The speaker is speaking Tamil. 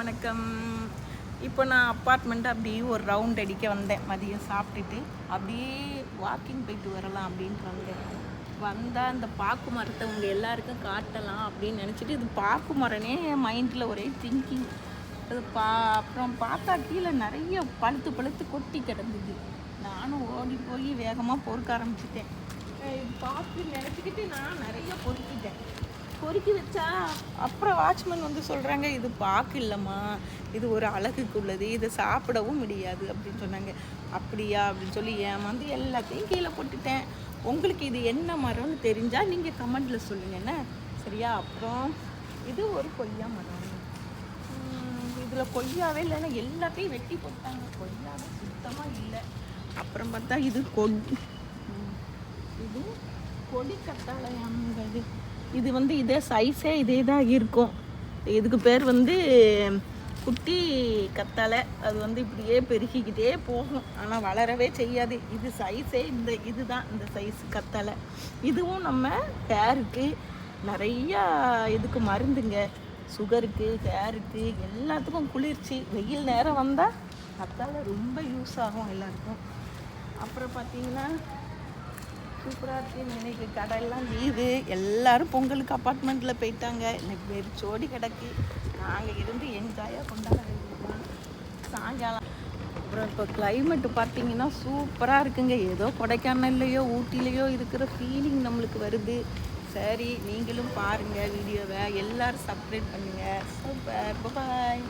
வணக்கம். இப்போ நான் அப்பார்ட்மெண்ட் அப்படியே ஒரு ரவுண்ட் அடிக்க வந்தேன். மதியம் சாப்பிட்டுட்டு அப்படியே வாக்கிங் போயிட்டு வரலாம் அப்படின்ட்டு வந்தேன். வந்தால் அந்த பாக்கு மரத்தை உங்க எல்லாருக்கும் காட்டலாம் அப்படின்னு நினச்சிட்டு இது பாக்கு மரனே என் மைண்டில் ஒரே திங்கிங் அது பா அப்புறம் பார்த்தா கீழே நிறைய பழுத்து பழுத்து கொட்டி கிடந்தது. நானும் ஓடி போய் வேகமாக பொறுக்க ஆரம்பிச்சிட்டேன். இது பாக்கு நினச்சிக்கிட்டு நான் நிறைய பொறுக்கிட்டேன். பொறுக்கி வச்சா? அப்புறம் வாட்ச்மேன் வந்து சொல்கிறாங்க இது பாக்கு இல்லைம்மா. இது ஒரு அழகுக்கு உள்ளது. இதை சாப்பிடவும் முடியாது. அப்படின்னு சொன்னாங்க. அப்படியா? அப்படின்னு சொல்லி ஏமாந்து எல்லாத்தையும் கீழே போட்டுட்டேன். உங்களுக்கு இது என்ன மரம்னு தெரிஞ்சால் நீங்கள் கமெண்டில் சொல்லுங்க. என்ன? சரியா? அப்புறம் இது ஒரு கொய்யா மரம். இதில் கொய்யாவே இல்லைன்னா எல்லாத்தையும் வெட்டி போட்டாங்க. கொய்யாவே சுத்தமாக இல்லை. அப்புறம் பார்த்தா இது கொடி இது கொடி கத்தாழையாங்கிறது இது வந்து இதே சைஸே இதே தான் இருக்கும். இதுக்கு பேர் வந்து குட்டி கத்தலை அது வந்து இப்படியே பெருகிக்கிட்டே போகும். ஆனால் வளரவே செய்யாது. இது சைஸே இந்த இதுதான் இந்த சைஸ் கத்தலை இதுவும் நம்ம ஹேருக்கு நிறையா இதுக்கு மருந்துங்க. சுகருக்கு ஹேருக்கு எல்லாத்துக்கும் குளிர்ச்சி. வெயில் நேரம் வந்தால் கத்தாழை ரொம்ப யூஸ் ஆகும் எல்லாருக்கும். அப்புறம் பார்த்தீங்கன்னா சூப்பராக இருக்கு. இன்னைக்கு கடையெல்லாம் லீவு எல்லாரும் பொங்கலுக்கு அப்பார்ட்மெண்ட்டில் போயிட்டாங்க. இன்னைக்கு வெறும் சோடி கிடக்கு. நாங்கள் இருந்து என்ஜாயாக கொண்டாட வேண்டியதுதான். சாயங்காலம். அப்புறம் இப்போ கிளைமேட்டு பார்த்தீங்கன்னா சூப்பராக இருக்குங்க. ஏதோ கொடைக்கானல்லையோ ஊட்டிலேயோ இருக்கிற ஃபீலிங் நம்மளுக்கு வருது. சரி நீங்களும் பாருங்கள் வீடியோவை. எல்லோரும் சப்ஸ்கிரைப் பண்ணுங்கள் சூப்பர் பாய்